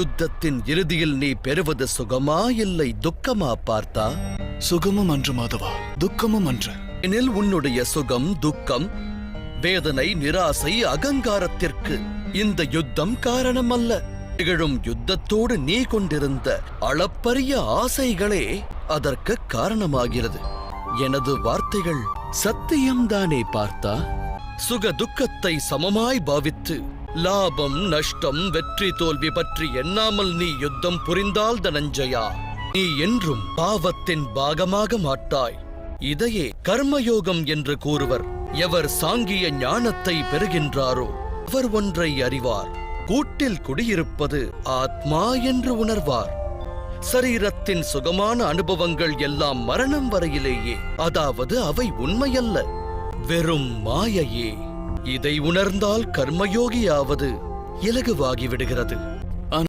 யுத்தத்தின் இறுதியில் நீ பெறுவது சுகமா இல்லை துக்கமா பார்த்தா? சுகமும் அன்று மாதவா துக்கமும் அன்று. எனில் உன்னுடைய சுகம் துக்கம் வேதனை நிராசை அகங்காரத்திற்கு இந்த யுத்தம் காரணம் அல்ல நிகழும் யுத்தத்தோடு நீ கொண்டிருந்த அளப்பரிய ஆசைகளே அதற்கு காரணமாகிறது. எனது வார்த்தைகள் சத்தியம்தானே பார்த்தா? சுக துக்கத்தை சமமாய் பாவித்து லாபம் நஷ்டம் வெற்றி தோல்வி பற்றி எண்ணாமல் நீ யுத்தம் புரிந்தால் தனஞ்சயா. நீ என்றும் பாவத்தின் பாகமாக மாட்டாய். இதையே கர்மயோகம் என்று கூறுவர். எவர் சாங்கிய ஞானத்தை பெறுகின்றாரோ அவர் ஒன்றை அறிவார். கூட்டில் குடியிருப்பது ஆத்மா என்று உணர்வார். சரீரத்தின் சுகமான அனுபவங்கள் எல்லாம் மரணம் வரையிலேயே அதாவது அவை உண்மையல்ல வெறும் மாயையே. இதை உணர்ந்தால் கர்மயோகியாவது இலகுவாகி விடுகிறது.